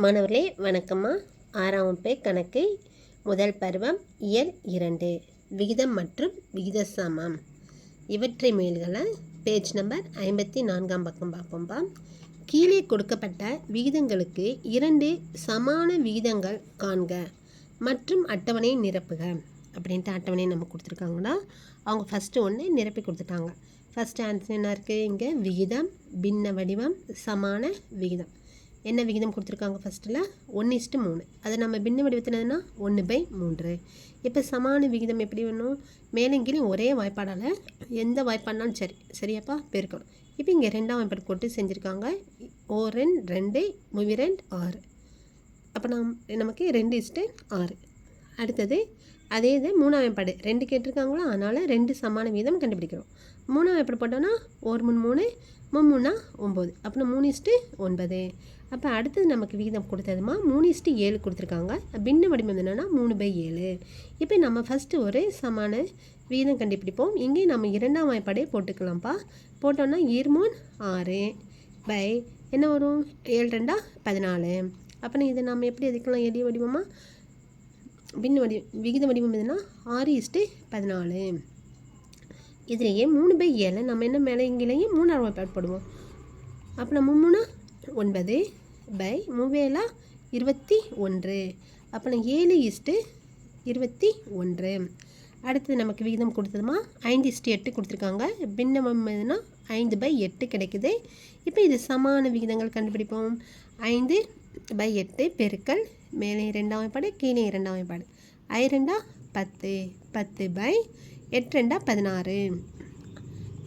மாணவர்களே வணக்கம்மா. ஆறாம் வகுப்பு கணக்கு முதல் பருவம் இயல் இரண்டு. விகிதம் மற்றும் விகித சமம் இவற்றை மேல்களை பேஜ் நம்பர் ஐம்பத்தி நான்காம் பக்கம் பார்ப்போம்பா. கீழே கொடுக்கப்பட்ட விகிதங்களுக்கு இரண்டு சமான விகிதங்கள் காண்க மற்றும் அட்டவணையை நிரப்புக அப்படின்ட்டு அட்டவணையை நம்ம கொடுத்துருக்காங்கன்னா அவங்க ஃபஸ்ட்டு ஒன்று நிரப்பி கொடுத்துட்டாங்க. ஃபஸ்ட் ஆன்சர் என்ன இருக்குது இங்கே? விகிதம் பின்ன வடிவம் சமான விகிதம். என்ன விகிதம் கொடுத்துருக்காங்க ஃபஸ்ட்டில் ஒன்று இஸ்ட்டு மூணு. அதை நம்ம பின்ன வடிவத்தினதுன்னா ஒன்று பை மூன்று. இப்போ சமான விகிதம் எப்படி வேணும்? மேலும் ஒரே வாய்ப்பாடால் எந்த வாய்ப்பாடுனாலும் சரி சரியாப்பா? பெருக்கணும். இப்போ இங்கே ரெண்டாம் வாய்ப்பாடு போட்டு செஞ்சுருக்காங்க. ஓ ரெண்டு ரெண்டு மூவி ரெண்டு ஆறு. அப்போ நம் நமக்கு ரெண்டு இஸ்ட்டு ஆறு. அடுத்தது அதே இது மூணாம் வாய்ப்பாடு ரெண்டு கேட்டிருக்காங்களோ அதனால் ரெண்டு சமான வீதம் கண்டுபிடிக்கிறோம். மூணாம் வாய்ப்பாடு போட்டோன்னா ஒரு மூணு மூணு மும்மூணா ஒம்பது. அப்புறம் மூணு இஸ்ட்டு ஒன்பது. அப்போ அடுத்தது நமக்கு விகிதம் கொடுத்ததுமா மூணு இஸ்ட்டு ஏழு கொடுத்துருக்காங்க. பின்ன வடிவம் என்னென்னா மூணு பை ஏழு. இப்போ நம்ம ஃபஸ்ட்டு ஒரு சமான விகிதம் கண்டுபிடிப்போம். இங்கே நம்ம இரண்டாம் வாய்ப்பாடே போட்டுக்கலாம்ப்பா. போட்டோன்னா இருமூன் ஆறு பை என்ன வரும்? ஏழு ரெண்டா பதினாலு. அப்போ இதை நம்ம எப்படி எதுக்கலாம் எளிய வடிவமாக பின் வடி விகித வடிவம் எதுனா? ஆறு இஸ்ட்டு பதினாலு. இதுலேயே மூணு பை ஏழு நம்ம என்ன மேலே இங்கேயும் மூணாவது வாய்ப்பாடு போடுவோம். அப்போ நம்ம மூணா ஒன்பது பை மூவேலா இருபத்தி ஒன்று. அப்போ நான் ஏழு இஸ்ட்டு இருபத்தி ஒன்று. அடுத்தது நமக்கு விகிதம் கொடுத்ததுமா? ஐந்து இஸ்ட்டு எட்டு கொடுத்துருக்காங்க. பின்னமம் எதுனா? ஐந்து பை எட்டு கிடைக்குது. இப்போ இது சமான விகிதங்கள் கண்டுபிடிப்போம். ஐந்து பை எட்டு பெருக்கல் மேலே இரண்டாம் வாய்ப்பாடு கீழே இரண்டாம் வாய்ப்பாடு ஐ ரெண்டா பத்து பத்து பை எட்டு ரெண்டா பதினாறு.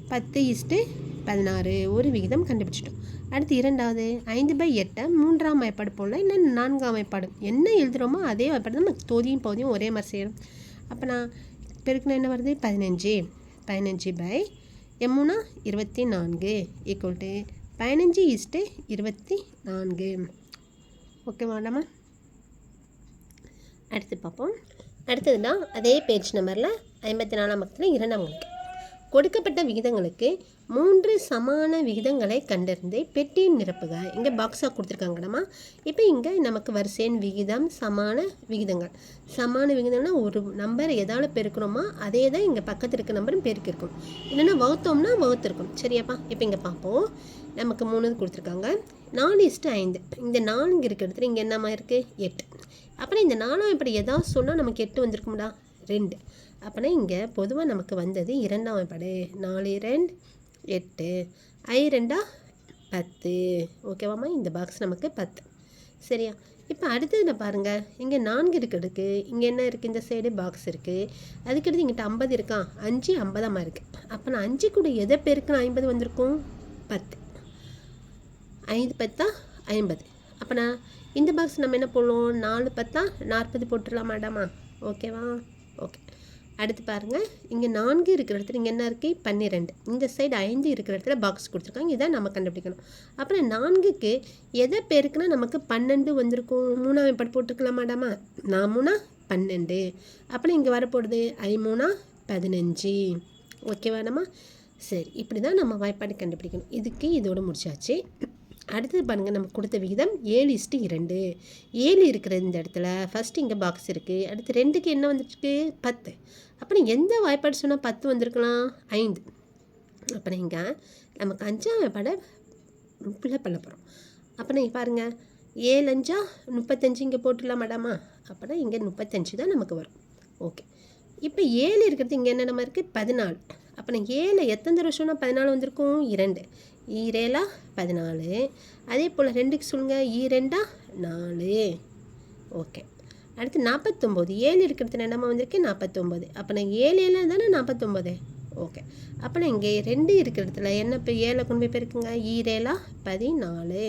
பத்து இஸ்ட்டு பதினாறு. ஒரு விகிதம் கண்டுபிடிச்சிட்டோம். அடுத்து இரண்டாவது ஐந்து பை எட்டை மூன்றாம் வாய்ப்பாடு போடலாம். இல்லை நான்காம் வாய்ப்பாடு என்ன எழுதுகிறோமோ அதே வாய்ப்பாடு தான் நம்ம தொதியும் பகுதியும் ஒரே மாதிரி செய்யணும். அப்போ நான் பெருக்குனா என்ன வருது? பதினஞ்சு. பதினஞ்சு பை எம்முனா இருபத்தி நான்கு ஈக்குவல் டு பதினஞ்சு இஸ்ட்டு இருபத்தி நான்கு. ஓகேவா நம்ம அடுத்து பார்ப்போம். அடுத்ததுனா அதே பேஜ் நம்பரில் ஐம்பத்தி நாலாம் பக்கத்தில் இரண்டாம் உங்களுக்கு கொடுக்கப்பட்ட விகிதங்களுக்கு மூன்று சமான விகிதங்களை கண்டறிந்து பெட்டியின் நிரப்புக. இங்கே பாக்ஸாக கொடுத்துருக்காங்கடமா இப்போ இங்கே நமக்கு வரிசையின் விகிதம் சமான விகிதங்கள். சமான விகிதம்னா ஒரு நம்பர் எதால் பெருக்கிறோமோ அதே தான் இங்கே பக்கத்தில் இருக்க நம்பரும் பெருக்கிருக்கும் இல்லைன்னா வகுத்தோம்னா வகுத்திருக்கும் சரியாப்பா? இப்போ இங்கே பார்ப்போம் நமக்கு மூணு கொடுத்துருக்காங்க. நாலு இஸ்ட்டு ஐந்து. இந்த நான்கு இருக்கிற இடத்துல இங்கே என்னம்மா இருக்குது எட்டு. அப்புறம் இந்த நாலாம் இப்படி எதாவது சொன்னால் நமக்கு எட்டு வந்திருக்கும்டா. ரெண்டு. அப்போனா இங்கே பொதுவாக நமக்கு வந்தது இரண்டாம் படை. நாலு ரெண்டு எட்டு. ஐ ரெண்டா பத்து. ஓகேவாம்மா இந்த பாக்ஸ் நமக்கு பத்து. சரியா? இப்போ அடுத்ததில் பாருங்கள் இங்கே நான்கு இருக்கு இங்கே என்ன இருக்குது இந்த சைடு பாக்ஸ் இருக்குது அதுக்கடுத்து இங்கிட்ட ஐம்பது இருக்கா? அஞ்சு ஐம்பதாம்மா இருக்குது அப்போ நான் அஞ்சு கூட எதை பேருக்கு? ஐம்பது வந்திருக்கும்? பத்து. ஐந்து பத்தா ஐம்பது. அப்போ நான் இந்த பாக்ஸ் நம்ம என்ன போடலாம் நாலு பத்தா நாற்பது போட்டுடலாம் மேடமா ஓகேவா ஓகே அடுத்து பாருங்கள் இங்கே நான்கு இருக்கிற இடத்துல இங்கே என்ன இருக்குது பன்னிரெண்டு. இந்த சைடு ஐந்து இருக்கிற இடத்துல பாக்ஸ் கொடுத்துருக்காங்க. இதை நம்ம கண்டுபிடிக்கணும். அப்புறம் நான்குக்கு எதை பேருக்குன்னா நமக்கு பன்னெண்டு வந்திருக்கும்? மூணாவது பாட்டு போட்டிருக்கலாம் மேடமா நான் மூணா பன்னெண்டு. அப்புறம் இங்கே வரப்போடுது ஐ மூணா பதினஞ்சு. ஓகேவாடமா சரி இப்படி தான் நம்ம வாய்ப்பாடு கண்டுபிடிக்கணும். இதுக்கு இதோடு முடிச்சாச்சு. அடுத்தது பாருங்கள் நம்ம கொடுத்த விகிதம் ஏழு இஸ்ட்டு இரண்டு. ஏழு இருக்கிற இந்த இடத்துல ஃபஸ்ட்டு இங்கே பாக்ஸ் இருக்குது அடுத்து ரெண்டுக்கு என்ன வந்துருக்கு பத்து. அப்புறம் எந்த வாய்ப்பாடு சொன்னால் பத்து வந்திருக்கலாம்? ஐந்து. அப்புறம் இங்கே நமக்கு அஞ்சாம் வாய்ப்பாடை ஃபில்லப் பண்ண போகிறோம் அப்புறம் இங்க பாருங்கள் ஏழு அஞ்சா முப்பத்தஞ்சு இங்கே போட்டுடலாம் மேடாமா? அப்படின்னா இங்கே முப்பத்தஞ்சு தான் நமக்கு வரும். ஓகே. இப்போ ஏழு இருக்கிறது இங்கே என்ன நம்ம இருக்குது பதினாலு. அப்புறம் ஏழு எத்தனை தடவை பதினாலு வந்திருக்கும்? இரண்டு. ஈரேலா பதினாலு. அதே போல் ரெண்டுக்கு சொல்லுங்கள் ஈரெண்டா நாலு. ஓகே. அடுத்து நாற்பத்தொம்போது ஏழு இருக்கிறது என்னமா வந்திருக்கு? நாற்பத்தொம்போது அப்போ நான் ஏழு ஏழு தானே நாற்பத்தொம்போது ஓகே. அப்போ நான் இங்கே ரெண்டு இருக்கிற இடத்துல என்ன இப்போ ஏழை கொண்டு போய் போயிருக்குங்க ஈரேலா பதினாலு.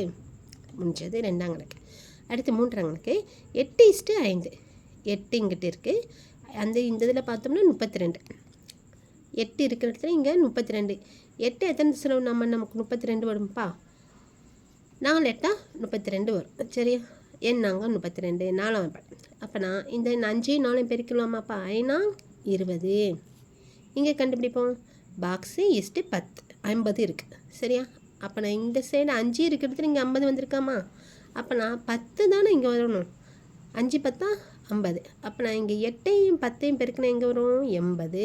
முடிஞ்சது ரெண்டாம் கணக்கு அடுத்து மூன்றாம் கணக்கு எட்டு இஸ்ட்டு ஐந்து. எட்டு இங்கிட்டு இருக்குது அந்த இந்த இதில் பார்த்தோம்னா முப்பத்தி ரெண்டு. எட்டு இருக்கிற இடத்துல இங்கே முப்பத்தி ரெண்டு எட்டு எத்தனை செலவு நம்ம நமக்கு முப்பத்தி ரெண்டு வரும்ப்பா நாலு எட்டா முப்பத்தி ரெண்டு வரும். சரியா? என்னாங்க முப்பத்தி ரெண்டு நாலாம் அப்போ நான் இந்த அஞ்சையும் நாலையும் பெருக்கலாமாப்பா ஐநா இருபது. இங்கே கண்டுபிடிப்போம். பாக்ஸு இஸ்ட்டு பத்து. ஐம்பது இருக்குது சரியா? அப்போ நான் இந்த சைடு அஞ்சு இருக்கிறதுல இங்கே ஐம்பது வந்திருக்காமா? அப்போ நான் பத்து தானே இங்கே வரணும். அஞ்சு பத்தா ஐம்பது. அப்போ நான் இங்கே எட்டையும் பத்தையும் பெருக்கினா எங்கே வரும்? எண்பது.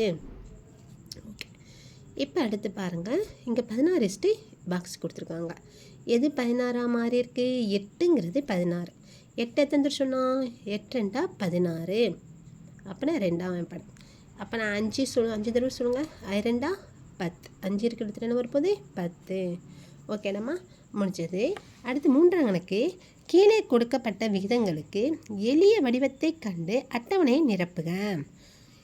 இப்போ அடுத்து பாருங்கள். இங்கே பதினாறு இஸ்ட்டு பாக்ஸ் கொடுத்துருக்காங்க. எது பதினாறாக மாறி இருக்குது எட்டுங்கிறது பதினாறு. எட்டு எத்தனை சொன்னால் எட்டு ரெண்டா பதினாறு. அப்போனா ரெண்டாம் படம் அப்போ நான் அஞ்சு சொல்லு அஞ்சு தடவை சொல்லுங்கள் அது ரெண்டா? பத்து. அஞ்சு இருக்கிறது என்ன வரப்போகுது? பத்து. ஓகேனம்மா முடிஞ்சது. அடுத்து மூன்றாம் கணக்கு. கீழே கொடுக்கப்பட்ட விகிதங்களுக்கு எளிய வடிவத்தை கண்டு அட்டவணையை நிரப்புக.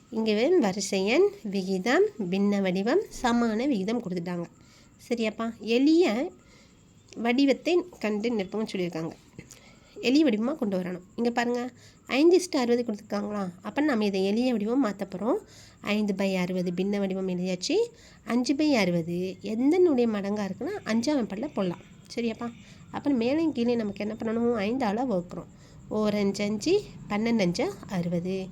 இங்கே வரிசை எண் விகிதம் பின்ன வடிவம் சமான விகிதம் கொடுத்துட்டாங்க. சரியாப்பா? எளிய வடிவத்தை கண்டு நிற்போம்னு சொல்லியிருக்காங்க. எளிய வடிவமாக கொண்டு வரணும். இங்கே பாருங்கள் ஐந்து இஸ்ட்டு அறுபது கொடுத்துருக்காங்களா? அப்போ நம்ம இதை எளிய வடிவம் மாற்ற போகிறோம் ஐந்து பை அறுபது பின்ன வடிவம் எழுதியாச்சு. அஞ்சு பை அறுபது எந்தனுடைய மடங்காக இருக்குன்னா அஞ்சாம் பல்ல போடலாம். சரியாப்பா? அப்புறம் மேலே கீழே நமக்கு என்ன பண்ணணும்? ஐந்தால் வகுக்கிறோம். ஓரஞ்சு அஞ்சு அஞ்சு பன்னெண்டு அஞ்சு அறுபது.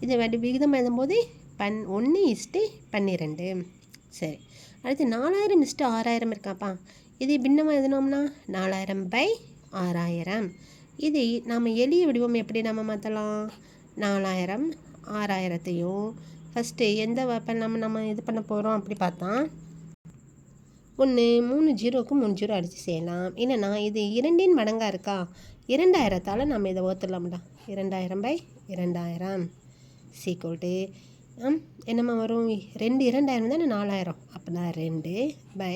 இது வடி விகிதம் எழுதும்போது பன் ஒன்று இஸ்ட்டு பன்னிரெண்டு. சரி. அடுத்து நாலாயிரம் இஸ்ட்டு ஆறாயிரம் இருக்காப்பா. இது பின்னமாக எழுதினோம்னா நாலாயிரம் பை ஆறாயிரம். இது நாம் எளிய வடிவம் எப்படி நம்ம மாற்றலாம் நாலாயிரம் ஆறாயிரத்தையும் ஃபஸ்ட்டு எந்த வெப்பன் நம்ம நம்ம இது பண்ண போகிறோம் அப்படி பார்த்தா ஒன்று மூணு ஜீரோவுக்கு மூணு ஜீரோ அடித்து செய்யலாம். இல்லைனா இது இரண்டின் மடங்காக இருக்கா? இரண்டாயிரத்தால் நம்ம இதை ஓத்துடலாம்டா இரண்டாயிரம் பை இரண்டாயிரம். சீக்கோல்ட்டு என்னம்மா வரும் ரெண்டு இரண்டாயிரம் தானே நாலாயிரம் அப்படின்னா ரெண்டு பை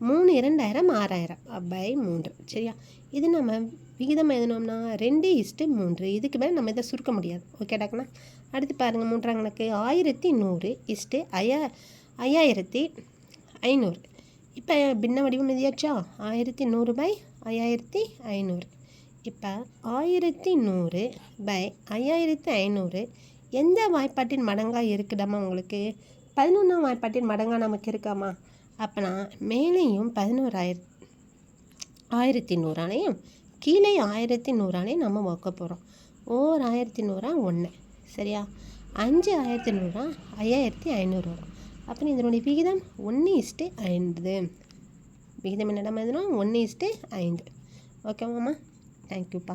மூணு இரண்டாயிரம் ஆறாயிரம் பை மூன்று சரியா இது நம்ம விகிதம் எழுதினோம்னா ரெண்டு இஸ்ட்டு மூன்று இதுக்கு மேலே நம்ம இதை சுருக்க முடியாது ஓகே டாக்னா அடுத்து பாருங்கள் மூன்றாம் கணக்கு ஆயிரத்தி நூறு இஸ்ட்டு ஐயா ஐயாயிரத்தி ஐநூறு இப்போ பின்ன வடிவம் எதியாச்சா ஆயிரத்தி நூறு பை ஐயாயிரத்தி ஐநூறு இப்போ ஆயிரத்தி நூறு பை ஐயாயிரத்தி ஐநூறு எந்த வாய்ப்பாட்டின் மடங்காக இருக்குடாமா உங்களுக்கு? பதினொன்றாம் வாய்ப்பாட்டின் மடங்காக நமக்கு இருக்காமா அப்போனா மேலேயும் பதினோராயிர ஆயிரத்தி நூறாலையும் கீழே ஆயிரத்தி நூறாலையும் நம்ம வைக்க போகிறோம் ஓர் ஆயிரத்தி நூறா ஒன்று சரியா? அஞ்சு ஆயிரத்தி நூறா ஐயாயிரத்தி ஐநூறு. வரும் அப்புறம் இதனுடைய விகிதம் ஒன்று இஸ்ட்டு ஐந்து. விகிதம் என்னடா எழுதணும் ஒன்று இஸ்ட்டு ஐந்து. ஓகேவாம்மா தேங்க்யூப்பா